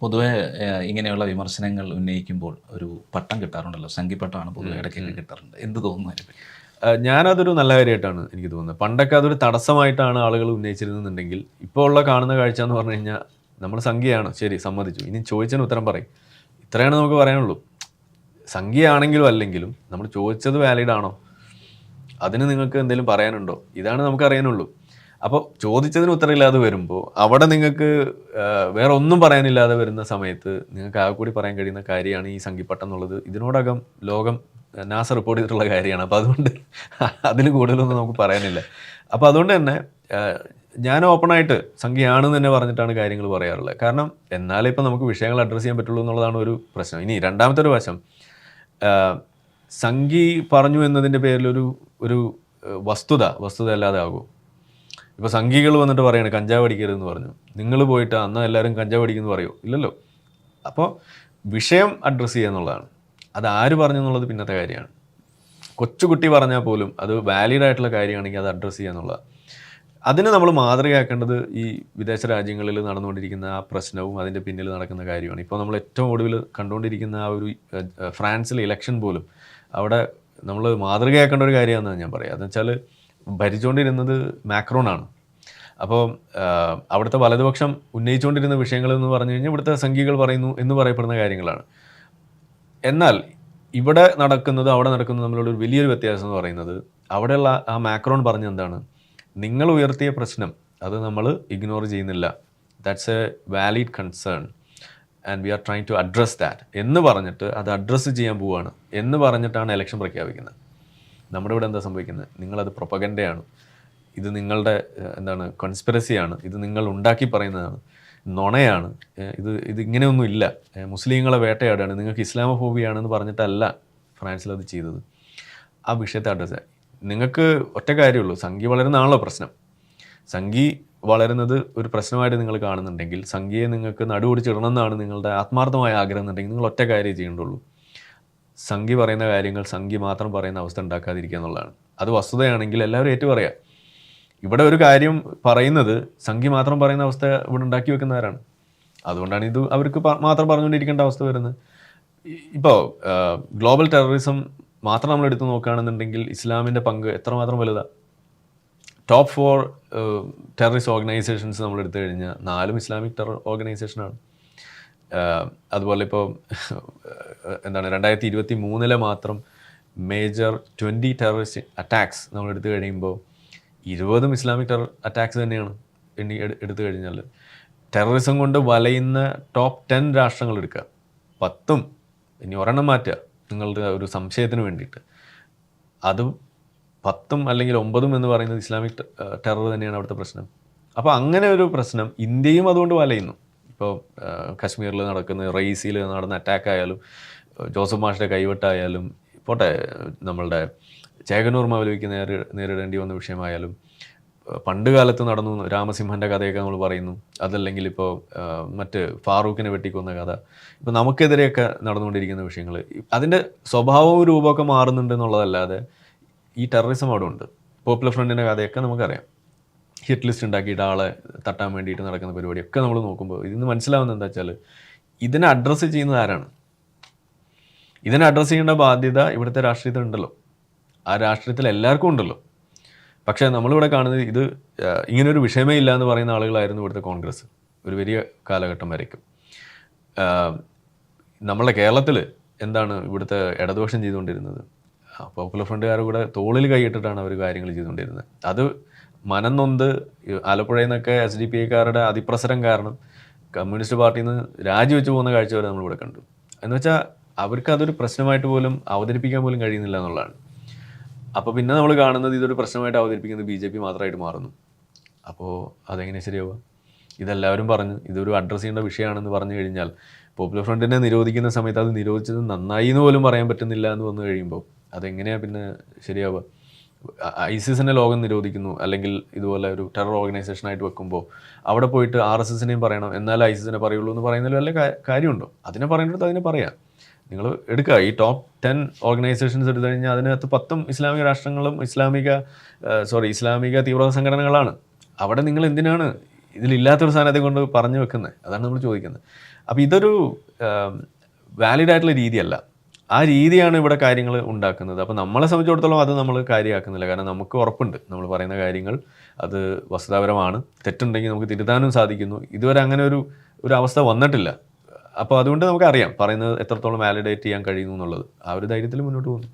പൊതുവെ ഇങ്ങനെയുള്ള വിമർശനങ്ങൾ ഉന്നയിക്കുമ്പോൾ ഒരു പട്ടം കിട്ടാറുണ്ടല്ലോ. സംഘിപ്പട്ടമാണ് പൊതുവെ ഇടയ്ക്കൊക്കെ കിട്ടാറുണ്ട്. എന്ത് തോന്നുന്നു ഞാനതൊരു നല്ല കാര്യമായിട്ടാണ് എനിക്ക് തോന്നുന്നത്. പണ്ടൊക്കെ അതൊരു തടസ്സമായിട്ടാണ് ആളുകൾ ഉന്നയിച്ചിരുന്നുണ്ടെങ്കിൽ ഇപ്പോൾ ഉള്ള കാണുന്ന കാഴ്ച എന്ന് പറഞ്ഞു കഴിഞ്ഞാൽ നമ്മൾ സംഖ്യയാണ് ശരി സമ്മതിച്ചു. ഇനി ചോദിച്ചതിന് ഉത്തരം പറയും. ഇത്രയാണ് നമുക്ക് പറയാനുള്ളൂ. സംഖ്യയാണെങ്കിലും അല്ലെങ്കിലും നമ്മൾ ചോദിച്ചത് വാലിഡ് ആണോ? അതിന് നിങ്ങൾക്ക് എന്തെങ്കിലും പറയാനുണ്ടോ? ഇതാണ് നമുക്ക് അറിയാനുള്ളൂ. അപ്പോൾ ചോദിച്ചതിന് ഉത്തരമില്ലാതെ വരുമ്പോൾ അവിടെ നിങ്ങൾക്ക് വേറെ ഒന്നും പറയാനില്ലാതെ വരുന്ന സമയത്ത് നിങ്ങൾക്ക് ആകെ കൂടി പറയാൻ കഴിയുന്ന കാര്യമാണ് ഈ സംഖ്യപ്പട്ടം എന്നുള്ളത്. ഇതിനോടകം ലോകം നാസ റിപ്പോർട്ട് ചെയ്തിട്ടുള്ള കാര്യമാണ്. അപ്പോൾ അതുകൊണ്ട് അതിൽ കൂടുതലൊന്നും നമുക്ക് പറയാനില്ല. അപ്പോൾ അതുകൊണ്ട് തന്നെ ഞാൻ ഓപ്പണായിട്ട് സംഖ്യയാണെന്ന് തന്നെ പറഞ്ഞിട്ടാണ് കാര്യങ്ങൾ പറയാറുള്ളത്. കാരണം എന്നാലേ ഇപ്പം നമുക്ക് വിഷയങ്ങൾ അഡ്രസ്സ് ചെയ്യാൻ പറ്റുള്ളൂ എന്നുള്ളതാണ് ഒരു പ്രശ്നം. ഇനി രണ്ടാമത്തെ ഒരു വശം സംഖി പറഞ്ഞു എന്നതിന്റെ പേരിലൊരു ഒരു വസ്തുത വസ്തുത അല്ലാതെ ആകുമോ ഇപ്പോൾ സംഘികൾ വന്നിട്ട് പറയാണ് കഞ്ചാവ് അടിക്കരുതെന്ന് പറഞ്ഞു. നിങ്ങൾ പോയിട്ട് അന്ന് എല്ലാവരും കഞ്ചാവ് അടിക്കുന്നു പറയുമോ ഇല്ലല്ലോ. അപ്പോൾ വിഷയം അഡ്രസ്സ് ചെയ്യുക എന്നുള്ളതാണ്. അത് ആര് പറഞ്ഞു എന്നുള്ളത് പിന്നത്തെ കാര്യമാണ്. കൊച്ചുകുട്ടി പറഞ്ഞാൽ പോലും അത് വാലിഡ് ആയിട്ടുള്ള കാര്യമാണെങ്കിൽ അത് അഡ്രസ്സ് ചെയ്യുക എന്നുള്ളതാണ്. അതിന് നമ്മൾ മാതൃകയാക്കേണ്ടത് ഈ വിദേശ രാജ്യങ്ങളിൽ നടന്നുകൊണ്ടിരിക്കുന്ന ആ പ്രശ്നവും അതിന്റെ പിന്നിൽ നടക്കുന്ന കാര്യമാണ്. ഇപ്പോൾ നമ്മൾ ഏറ്റവും ഒടുവിൽ കണ്ടുകൊണ്ടിരിക്കുന്ന ആ ഒരു ഫ്രാൻസിലെ ഇലക്ഷൻ പോലും അവിടെ നമ്മൾ മാതൃകയാക്കേണ്ട ഒരു കാര്യമാണെന്ന് ഞാൻ പറയാം അതെന്ന് വെച്ചാൽ ഭരിച്ചുകൊണ്ടിരുന്നത് മാക്രോൺ ആണ് അപ്പോൾ അവിടുത്തെ വലതുപക്ഷം ഉന്നയിച്ചുകൊണ്ടിരുന്ന വിഷയങ്ങൾ എന്ന് പറഞ്ഞു കഴിഞ്ഞാൽ ഇവിടുത്തെ സംഖ്യകൾ പറയുന്നു എന്ന് പറയപ്പെടുന്ന കാര്യങ്ങളാണ്. എന്നാൽ ഇവിടെ നടക്കുന്നത് അവിടെ നടക്കുന്നത് തമ്മിലുള്ള ഒരു വലിയൊരു വ്യത്യാസം എന്ന് പറയുന്നത് അവിടെയുള്ള ആ മാക്രോൺ പറഞ്ഞ എന്താണ്? നിങ്ങൾ ഉയർത്തിയ പ്രശ്നം അത് നമ്മൾ ഇഗ്നോർ ചെയ്യുന്നില്ല. That's a valid concern and we are trying to address that എന്ന് പറഞ്ഞിട്ട് അത് അഡ്രസ്സ് ചെയ്യാൻ പോവുകയാണ് എന്ന് പറഞ്ഞിട്ടാണ് ഇലക്ഷൻ പ്രഖ്യാപിക്കുന്നത്. നമ്മുടെ ഇവിടെ എന്താ സംഭവിക്കുന്നത്? നിങ്ങളത് പ്രൊപ്പഗൻഡയാണ്. ഇത് നിങ്ങളുടെ എന്താണ് കോൺസ്പിറസിയാണ് ഇത് നിങ്ങൾ ഉണ്ടാക്കി പറയുന്നതാണ്. നുണയാണ്. ഇത് ഇത് ഇങ്ങനെയൊന്നും ഇല്ല. മുസ്ലിങ്ങളെ വേട്ടയാടാണ് നിങ്ങൾക്ക് ഇസ്ലാമോഫോബിയാണെന്ന് പറഞ്ഞിട്ടല്ല ഫ്രാൻസിൽ അത് ചെയ്തത്. ആ വിഷയത്തെ അഡ്രസ്സ് നിങ്ങൾക്ക് ഒറ്റ കാര്യമുള്ളൂ. സംഖ്യ വളരുന്നതാണല്ലോ പ്രശ്നം. സംഖ്യ വളരുന്നത് ഒരു പ്രശ്നമായിട്ട് നിങ്ങൾ കാണുന്നുണ്ടെങ്കിൽ സംഖ്യയെ നിങ്ങൾക്ക് നടുപിടിച്ചിടണം എന്നാണ് നിങ്ങളുടെ ആത്മാർത്ഥമായ ആഗ്രഹം എന്നുണ്ടെങ്കിൽ നിങ്ങൾ ഒറ്റ കാര്യം ചെയ്യേണ്ടുള്ളൂ. സംഖ്യ പറയുന്ന കാര്യങ്ങൾ സംഖ്യ മാത്രം പറയുന്ന അവസ്ഥ ഉണ്ടാക്കാതിരിക്കുക എന്നുള്ളതാണ്. അത് വസ്തുതയാണെങ്കിൽ എല്ലാവരും ഏറ്റു പറയാം ഇവിടെ ഒരു കാര്യം പറയുന്നത് സംഖ്യ മാത്രം പറയുന്ന അവസ്ഥ ഇവിടെ ഉണ്ടാക്കി വെക്കുന്നവരാണ്. അതുകൊണ്ടാണ് ഇത് അവർക്ക് മാത്രം പറഞ്ഞുകൊണ്ടിരിക്കേണ്ട അവസ്ഥ വരുന്നത്. ഇപ്പോൾ ഗ്ലോബൽ ടെററിസം മാത്രം നമ്മൾ എടുത്തു നോക്കുകയാണെന്നുണ്ടെങ്കിൽ ഇസ്ലാമിന്റെ പങ്ക് എത്രമാത്രം വലുതാണ് ടോപ്പ് ഫോർ ടെററിസ്റ്റ് ഓർഗനൈസേഷൻസ് നമ്മൾ എടുത്തു കഴിഞ്ഞാൽ നാലും ഇസ്ലാമിക് ടെറർ ഓർഗനൈസേഷനാണ്. അതുപോലെ ഇപ്പോൾ എന്താണ് രണ്ടായിരത്തി ഇരുപത്തി മൂന്നിലെ മാത്രം മേജർ ട്വന്റി ടെററിസ്റ്റ് അറ്റാക്സ് നമ്മൾ എടുത്തു കഴിയുമ്പോൾ ഇരുപതും ഇസ്ലാമിക് ടെറർ അറ്റാക്സ് തന്നെയാണ് എണ്ണി എടുത്തു കഴിഞ്ഞാൽ ടെററിസം കൊണ്ട് വലയുന്ന ടോപ്പ് ടെൻ രാഷ്ട്രങ്ങൾ എടുക്കുക. പത്തും. ഇനി ഒരെണ്ണം മാറ്റുക. നിങ്ങളുടെ ഒരു സംശയത്തിന് വേണ്ടിയിട്ട്. അത് പത്തും അല്ലെങ്കിൽ ഒമ്പതും എന്ന് പറയുന്നത് ഇസ്ലാമിക് ടെറർ തന്നെയാണ് അവിടുത്തെ പ്രശ്നം. അപ്പോൾ അങ്ങനെ ഒരു പ്രശ്നം ഇന്ത്യയും അതുകൊണ്ട് വലയുന്നു. ഇപ്പോൾ കശ്മീരിൽ നടക്കുന്ന റെയ്സിൽ നടന്ന അറ്റാക്ക് ആയാലും ജോസഫ് മാഷിന്റെ കൈവെട്ടായാലും പോട്ടെ നമ്മളുടെ ചേകനൂർ മൗലവിക്ക് നേരി നേരിടേണ്ടി വന്ന വിഷയമായാലും പണ്ട് കാലത്ത് നടന്നു രാമസിംഹന്റെ കഥയൊക്കെ നമ്മൾ പറയുന്നു. അതല്ലെങ്കിൽ ഇപ്പോൾ മറ്റ് ഫാറൂഖിനെ വെട്ടിക്കൊന്ന കഥ. ഇപ്പോൾ നമുക്കെതിരെയൊക്കെ നടന്നുകൊണ്ടിരിക്കുന്ന വിഷയങ്ങൾ. അതിന്റെ സ്വഭാവവും രൂപമൊക്കെ മാറുന്നുണ്ട് എന്നുള്ളതല്ലാതെ ഈ ടെററിസം അവിടെ ഉണ്ട് പോപ്പുലർ ഫ്രണ്ടിന്റെ കഥയൊക്കെ നമുക്കറിയാം. ഹിറ്റ് ലിസ്റ്റ് ഉണ്ടാക്കിയിട്ട് ആളെ തട്ടാൻ വേണ്ടിയിട്ട് നടക്കുന്ന പരിപാടിയൊക്കെ നമ്മൾ നോക്കുമ്പോൾ ഇതിന് മനസ്സിലാവുന്നത് എന്താ വെച്ചാൽ ഇതിനെ അഡ്രസ്സ് ചെയ്യുന്നത് ആരാണ്? ഇതിനെ അഡ്രസ്സ് ചെയ്യേണ്ട ബാധ്യത ഇവിടുത്തെ രാഷ്ട്രീയത്തിൽ ഉണ്ടല്ലോ ആ രാഷ്ട്രീയത്തിൽ എല്ലാവർക്കും ഉണ്ടല്ലോ. പക്ഷേ നമ്മളിവിടെ കാണുന്നത് ഇത് ഇങ്ങനൊരു വിഷയമേ ഇല്ല എന്ന് പറയുന്ന ആളുകളായിരുന്നു ഇവിടുത്തെ കോൺഗ്രസ് ഒരു വലിയ കാലഘട്ടം വരയ്ക്കും. നമ്മളെ കേരളത്തിൽ എന്താണ് ഇവിടുത്തെ ഇടതുപക്ഷം ചെയ്തുകൊണ്ടിരുന്നത്? പോപ്പുലർ ഫ്രണ്ടുകാർ കൂടെ തോളിൽ കൈയിട്ടിട്ടാണ് അവർ കാര്യങ്ങൾ ചെയ്തുകൊണ്ടിരുന്നത്. അത് മനം നൊന്ത് ഈ ആലപ്പുഴയിൽ നിന്നൊക്കെ എസ് ഡി പി ഐക്കാരുടെ അതിപ്രസരം കാരണം കമ്മ്യൂണിസ്റ്റ് പാർട്ടിയിൽ നിന്ന് രാജിവെച്ച് പോകുന്ന കാഴ്ച വരെ നമ്മളിവിടെ കണ്ടു. എന്ന് വെച്ചാൽ അവർക്ക് അതൊരു പ്രശ്നമായിട്ട് പോലും അവതരിപ്പിക്കാൻ പോലും കഴിയുന്നില്ല എന്നുള്ളതാണ്. അപ്പോൾ പിന്നെ നമ്മൾ കാണുന്നത് ഇതൊരു പ്രശ്നമായിട്ട് അവതരിപ്പിക്കുന്നത് ബി ജെ പി മാത്രമായിട്ട് മാറുന്നു. അപ്പോൾ അതെങ്ങനെ ശരിയാവുക? ഇതെല്ലാവരും പറഞ്ഞു ഇതൊരു അഡ്രസ്സ് ചെയ്യേണ്ട വിഷയമാണെന്ന് പറഞ്ഞു കഴിഞ്ഞാൽ പോപ്പുലർ ഫ്രണ്ടിനെ നിരോധിക്കുന്ന സമയത്ത് അത് നിരോധിച്ചത് നന്നായി എന്ന് പോലും പറയാൻ പറ്റുന്നില്ല എന്ന് വന്നു കഴിയുമ്പോൾ അതെങ്ങനെയാണ് പിന്നെ ശരിയാവുക? ഐസിസിനെ ലോകം നിരോധിക്കുന്നു അല്ലെങ്കിൽ ഇതുപോലെ ഒരു ടെറർ ഓർഗനൈസേഷനായിട്ട് വെക്കുമ്പോൾ അവിടെ പോയിട്ട് ആർ എസ് എസിനെയും പറയണം എന്നാലേ ഐസിസിനെ പറയുള്ളൂ എന്ന് പറയുന്നതിൽ വല്ല കാര്യമുണ്ടോ? അതിനെ പറയേണ്ടത് അതിനെ പറയാം. നിങ്ങൾ എടുക്കുക ഈ ടോപ്പ് ടെൻ ഓർഗനൈസേഷൻസ് എടുത്തു കഴിഞ്ഞാൽ അതിനകത്ത് പത്തും ഇസ്ലാമിക രാഷ്ട്രങ്ങളും ഇസ്ലാമിക സോറി ഇസ്ലാമിക തീവ്രവാദ സംഘടനകളാണ്. അവിടെ നിങ്ങൾ എന്തിനാണ് ഇതിലില്ലാത്തൊരു സാധനത്തെ കൊണ്ട് പറഞ്ഞു വെക്കുന്നത് അതാണ് നമ്മൾ ചോദിക്കുന്നത് അപ്പോൾ ഇതൊരു വാലിഡ് ആയിട്ടുള്ള രീതിയല്ല. ആ രീതിയാണ് ഇവിടെ കാര്യങ്ങൾ ഉണ്ടാക്കുന്നത്. അപ്പോൾ നമ്മളെ സംബന്ധിച്ചിടത്തോളം അത് നമ്മൾ കാര്യമാക്കുന്നില്ല. കാരണം നമുക്ക് ഉറപ്പുണ്ട്. നമ്മൾ പറയുന്ന കാര്യങ്ങൾ അത് വസ്തുതാപരമാണ്. തെറ്റുണ്ടെങ്കിൽ നമുക്ക് തിരുത്താനും സാധിക്കുന്നു. ഇതുവരെ അങ്ങനെ ഒരു ഒരു അവസ്ഥ വന്നിട്ടില്ല. അപ്പോൾ അതുകൊണ്ട് നമുക്കറിയാം പറയുന്നത് എത്രത്തോളം വാലിഡേറ്റ് ചെയ്യാൻ കഴിയുന്നു എന്നുള്ളത്. ആ ഒരു ധൈര്യത്തിൽ മുന്നോട്ട് പോകുന്നു.